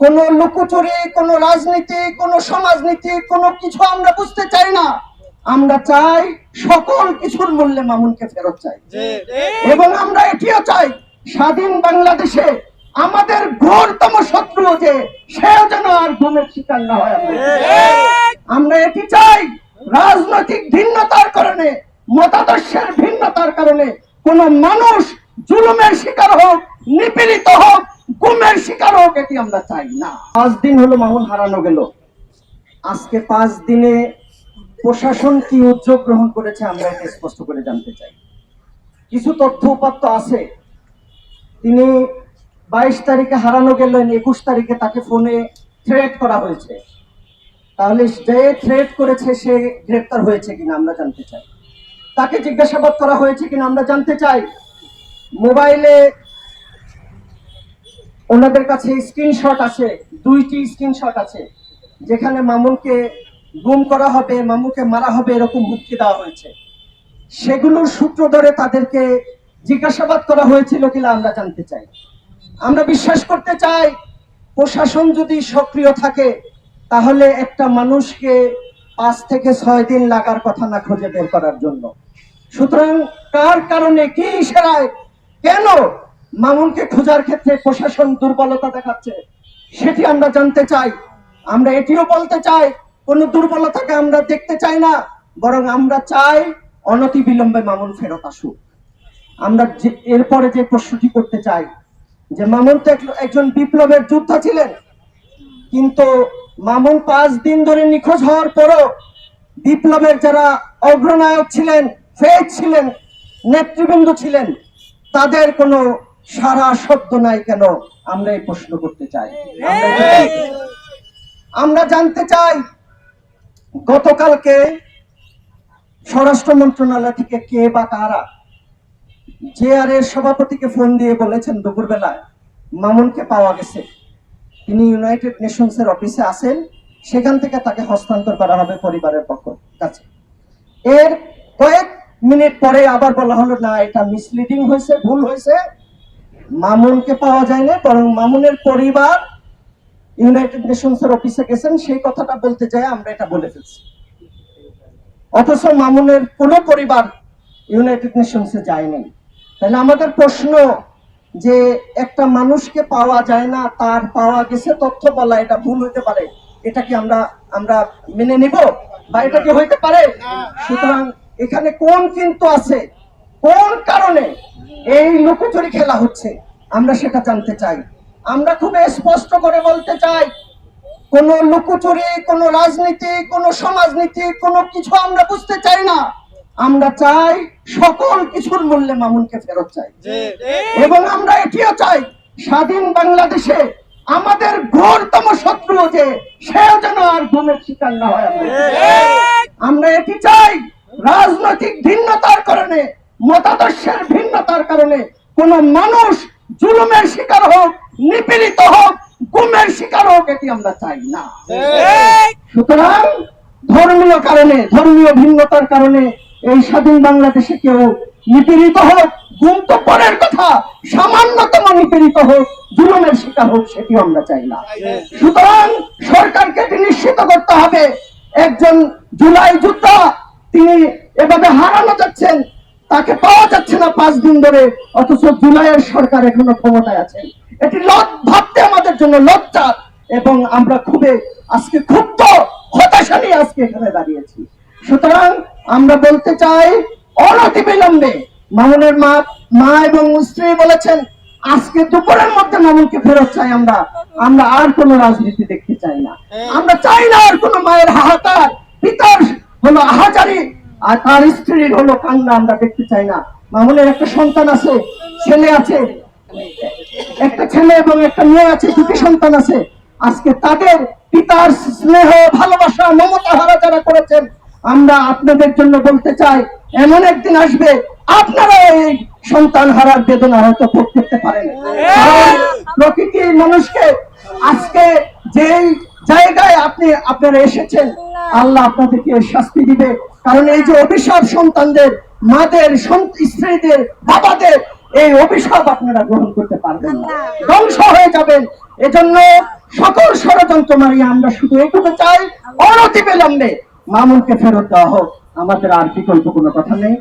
কোন লুকোচুরি কোন রাজনীতি কোন সমাজনীতি কোন কিছু আমরা বুঝতে চাই না। আমরা চাই সকল কিছুর মূল্যে মামুনকে ফেরত চাই। এবং আমরা এটিও চাই স্বাধীন বাংলাদেশে আমাদের ঘোরতম শত্রু যে সেও যেন আর গুমের শিকার না হয়। আমরা এটি চাই রাজনৈতিক ভিন্নতার কারণে মতাদর্শের ভিন্নতার কারণে কোন মানুষ জুলুমের শিকার হোক নিপীড়িত হোক গুমের শিকার হোক এটি আমরা চাই না। পাঁচ দিন হলো মামুন হারানো গেল। আজকে পাঁচ দিনে প্রশাসন কি উদ্যোগ গ্রহণ করেছে আমরা এটা স্পষ্ট করে জানতে চাই। কিছু তথ্য উপাত্ত আছে। তিনি বাইশ তারিখে হারানো গেলেন একুশ তারিখে তাকে ফোনে থ্রেট করা হয়েছে। তাহলে যে থ্রেট করেছে সে গ্রেপ্তার হয়েছে কিনা আমরা জানতে চাই। তাকে জিজ্ঞাসাবাদ করা হয়েছে কিনা আমরা জানতে চাই। মোবাইলে ওনাদের কাছে স্ক্রিনশট আছে, দুইটি স্ক্রিনশট আছে, যেখানে মামুনকে গুম করা হবে মামুকে মারা হবে এরকম হুমকি দেওয়া হয়েছে। সেগুলোর সূত্র ধরে তাদেরকে জিজ্ঞাসাবাদ করা হয়েছিল কিনা আমরা জানতে চাই। আমরা বিশ্বাস করতে চাই, প্রশাসন যদি সক্রিয় থাকে, তাহলে একটা মানুষকে পাঁচ থেকে ছয় দিন লাগার কথা না খুঁজে বের করার জন্য। সুতরাং কার কারণে, কি ইশারায়, কেন মামুনকে খোঁজার ক্ষেত্রে প্রশাসন দুর্বলতা দেখাচ্ছে। সেটি আমরা জানতে চাই। আমরা এটিও বলতে চাই, কোন দুর্বলতাকে আমরা দেখতে চাই না, বরং আমরা চাই অনতি বিলম্বে মামুন ফেরত আসুক। আমরা এরপরে যে প্রশ্নটি করতে চাই, যে মামুন তো এক- একজন বিপ্লবের যোদ্ধা ছিলেন, কিন্তু মামুন পাঁচ দিন ধরে নিখোঁজ হওয়ার পরও বিপ্লবের যারা অগ্রনায়ক ছিলেন, ফেজ ছিলেন, নেতৃবৃন্দ ছিলেন, তাদের কোনো সারা শব্দ নাই কেন? আমরা এই প্রশ্ন করতে চাই। আমরা জানতে চাই। গতকালকে স্বরাষ্ট্র মন্ত্রণালয় থেকে কে বা কারা জেআর এর সভাপতিকে ফোন দিয়ে বলেছেন দুপুরবেলায় মামুনকে পাওয়া গেছে। তিনি ইউনাইটেড নেশনস এর অফিসে আছেন সেখান থেকে তাকে হস্তান্তর করা হবে পরিবারের পক্ষ কাছে। এর কয়েক মিনিট পরে আবার বলা হলো না এটা মিসলিডিং হয়েছে ভুল হয়েছে। মামুনকে পাওয়া যায়নি বরং মামুনের পরিবার ইউনাইটেড নেশনস এর অফিসে গেছেন সেই কথাটা বলতে চাই আমরা এটা বলে ফেলছি। অথচ মামুনের কোন পরিবার ইউনাইটেড নেশনসে যায়নি। তাহলে আমাদের প্রশ্ন যে একটা মানুষকে পাওয়া যায় না তার পাওয়া গেছে তথ্য বলা এটা ভুল হতে পারে? এটা কি আমরা আমরা মেনে নিব? বা এটা কি হইতে পারে? সুতরাং এখানে কোন কিন্তু আছে? কোন কারণে এই লুকোচুরি খেলা হচ্ছে? আমরা সেটা জানতে চাই। আমরা খুব স্পষ্ট করে বলতে চাই কোন লুকোচুরি কোন রাজনীতি কোন সমাজনীতি কোন কিছু আমরা বুঝতে চাই না। আমরা চাই সকল কিছুর মূল্যে মামুনকে ফেরত চাই। এবং আমরা এটিও চাই স্বাধীন বাংলাদেশে আমাদের ঘোরতম শত্রু যে সেও যেন আর গুমের শিকার না হয়। আমরা এটি চাই রাজনৈতিক ভিন্নতার কারণে মতাদর্শের ভিন্নতার কারণে কোন মানুষ জুলুমের শিকার হোক নিপীড়িত হোক গুমের শিকার হোক এটি আমরা চাই না। সুতরাং ধর্মীয় কারণে ধর্মীয় ভিন্নতার কারণে এই স্বাধীন বাংলাদেশে কেউ নিপীড়িত হোক গুম তো পরের কথা সামান্যতম নিপীড়িত হোক জুলুমের শিকার হোক সেটিও আমরা চাই না। সুতরাং সরকারকে এটি নিশ্চিত করতে হবে। একজন জুলাই যোদ্ধা তিনি এভাবে হারানো যাচ্ছেন তাকে পাওয়া যাচ্ছে না পাঁচ দিন ধরে অথচ জুলাইয়ের সরকার এখনও ক্ষমতায় আছেন এটি লজ ভাবতে আমাদের জন্য লজ্জা এবং আমরা খুবই আজকে ক্ষুব্ধ হতাশা নিয়ে আজকে এখানে দাঁড়িয়েছি। সুতরাং আমরা বলতে চাই অনতি বিলম্বে মামুনের মা মা এবং স্ত্রী বলেছেন আজকে দুপুরের মধ্যে মামুনকে ফেরত চাই আমরা। আমরা আর কোনো রাজনীতি দেখতে চাই না। আমরা চাই না আর কোনো মায়ের হাহাকার আহাজারি আর তার স্ত্রীর হলো কান্না আমরা দেখতে চাই না। মামুনের একটা সন্তান আছে ছেলে আছে একটা ছেলে এবং একটা মেয়ে আছে দুটি সন্তান আছে। আজকে তাদের পিতার স্নেহ ভালোবাসা মমতা হারা যারা করেছেন আমরা আপনাদের জন্য বলতে চাই এমন একদিন আসবে আপনারা এই সন্তান হারার বেদনা হয়তো ভোগ করতে পারেন। প্রকৃতি মানুষকে আজকে যেই জায়গায় আপনি আপনারা এসেছেন আল্লাহ আপনাদেরকে শাস্তি দিবে। কারণ এই যে অভিশাপ সন্তানদের, মাদের স্ত্রীদের, বাবাদের, এই অভিশাপ আপনারা গ্রহণ করতে পারবেন ধ্বংস হয়ে যাবেন। এজন্য সকল ষড়যন্ত্র মারিয়ে আমরা শুধু এটুকু চাই অনতি বিলম্বে মামুনকে ফেরত দেওয়া হোক। আমাদের আর বিকল্প কোনো কথা নেই।